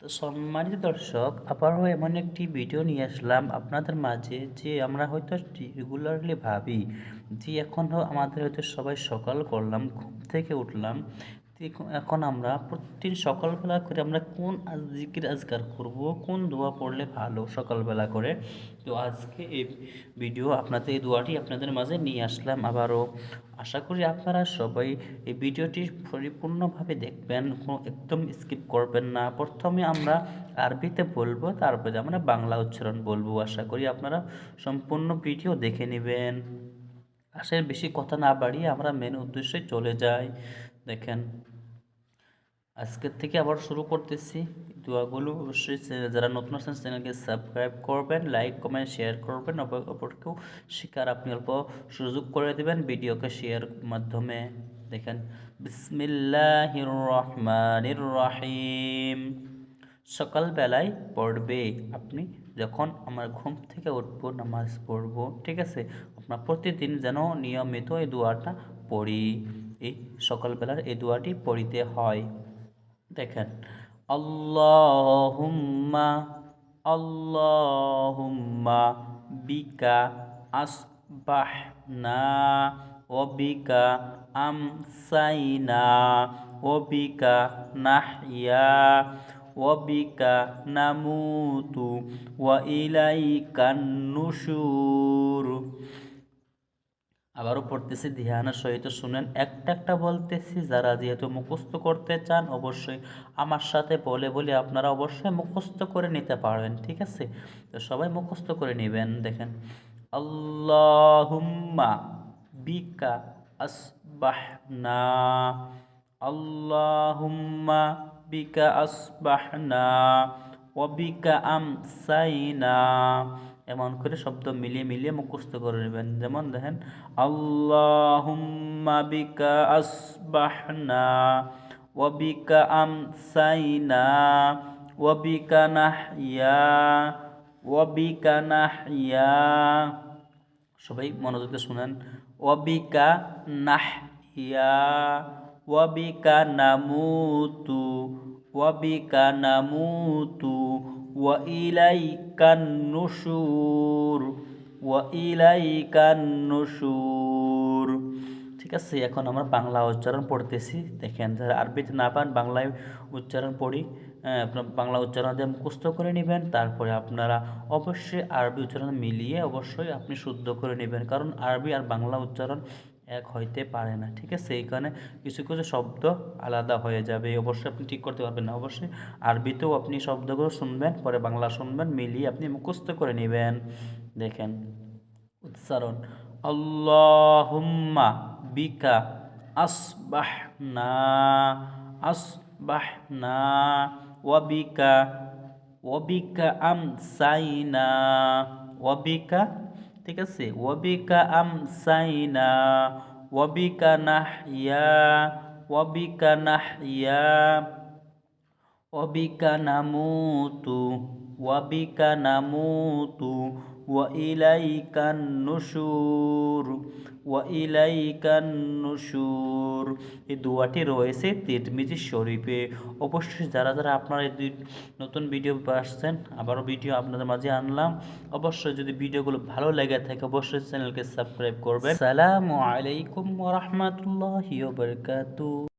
তো সম্মানিত দর্শক, আবারও এমন একটি ভিডিও নিয়ে আসলাম আপনাদের মাঝে যে আমরা হয়তো রেগুলারলি ভাবি যে এখন আমাদের হয়তো সবাই সকাল করলাম, ঘুম থেকে উঠলাম। এখন- আমরা প্রতিদিন সকালবেলা করে আমরা কোন জিকির আজকার করব, কোন দোয়া পড়লে ভালো সকালবেলা করে? তো আজকে এই ভিডিও আপনাদের, এই দোয়াটি আপনাদের মাঝে নিয়ে আসলাম। আবারও আশা করি আপনারা সবাই এই ভিডিওটি পরিপূর্ণভাবে দেখবেন একদম স্কিপ করবেন না। প্রথমে আমরা আরবিতে বলব, তারপরে আমরা বাংলা উচ্চারণ বলব। আশা করি আপনারা সম্পূর্ণ ভিডিও দেখে নেবেন। আসলে বেশি কথা না বাড়িয়ে আমরা মেন উদ্দেশ্যে চলে যাই। দেখেন, আজকের থেকে আবার শুরু করতেছি। দোয়াগুলো অবশ্যই যারা নতুন আছেন, চ্যানেলকে সাবস্ক্রাইব করবেন লাইক কমেন্ট শেয়ার করবেন। অপরকেও শিকার আপনি অল্প সুযোগ করে দেবেন ভিডিওকে শেয়ার মাধ্যমে। দেখেন, বিসমিল্লাহির রহমানির রহিম। সকালবেলায় পড়বে আপনি যখন আমার ঘুম থেকে উঠবো, নামাজ পড়ব, ঠিক আছে? আপনার প্রতিদিন যেন নিয়মিত এই দোয়াটা পড়ি। এই সকালবেলার এই দোয়াটি পড়িতে হয়। দেখেন, আল্লাহুম্মা আল্লাহুম্মা বিকা আসবাহনা ওবিকা আমসাইনা ওবিকা নাহইয়া নামুতু ওয়া ইলাইকান নুশুর আবারও পড়তেছি ধ্যানের সহিত শুনেন, একটা একটা বলতেছি, যারা যেহেতু মুখস্থ করতে চান, অবশ্যই আমার সাথে বলে বলে আপনারা অবশ্যই মুখস্থ করে নিতে পারবেন, ঠিক আছে? তো সবাই মুখস্থ করে নেবেন, দেখেন। আল্লাহুম্মা বিকা আসবাহনা। আল্লাহুম্মা বিকা আসবাহনা ওবিকা আমসাইনা এমন করে শব্দ মিলিয়ে মিলিয়ে মুখস্থ করে নেবেন। যেমন দেখেন, আল্লাহুম্মা বিকা আসবাহনা ওবিকা আমসাইনা ওবিকা নাহইয়া ওবিকা নাহইয়া। সবাই মনোযোগ শুনেন ওয়াবিকা নামুতু ওয়াবিকা নামুতু ওয়া ইলাইকান নুশুর ওয়া ইলাইকান নুশুর ঠিক আছে এখন আমরা বাংলা উচ্চারণ পড়তেছি। দেখেন যারা আরবিতে না পান বাংলায় উচ্চারণ পড়ি। আহ, আপনার বাংলা উচ্চারণ দিয়ে মুখস্থ করে নেবেন। তারপরে আপনারা অবশ্যই আরবি উচ্চারণ মিলিয়ে অবশ্যই আপনি শুদ্ধ করে নেবেন। কারণ আরবি আর বাংলা উচ্চারণ এক হইতে পারে না, ঠিক আছে? এইখানে কিছু কিছু শব্দ আলাদা হয়ে যাবে অবশ্যই আপনি ঠিক করতে পারবেন না। অবশ্যই আরবিতেও আপনি শব্দগুলো শুনবেন, পরে বাংলা শুনবেন, মিলিয়ে আপনি মুখস্থ করে নেবেন। দেখেন, উচ্চারণ, আল্লাহুম্মা বিকা আসবাহনা আসবাহনা ওয়াবিকা ওয়াবিকা আমসাইনা ওয়াবিকা ঠিক আছে? ওয়াবিকা আমসাইনা ওয়াবিকা নাহিয়া ওয়াবিকা নাহিয়া ওয়াবিকা নামুতু ওয়াবিকা নামুতু নুশুর, ওয়া ইলাইকান নুশুর। এই দোয়াটি রয়েছে তিরমিজি শরীফে। অবশ্যই যারা যারা আপনারা এই দুই নতুন ভিডিও আসছেন, আবারও ভিডিও আপনাদের মাঝে আনলাম। অবশ্যই যদি ভিডিওগুলো ভালো লেগে থাকে, অবশ্যই চ্যানেলকে সাবস্ক্রাইব করবেন। সালামু আলাইকুম ওয়া রাহমাতুল্লাহি ওয়া বারাকাতুহু।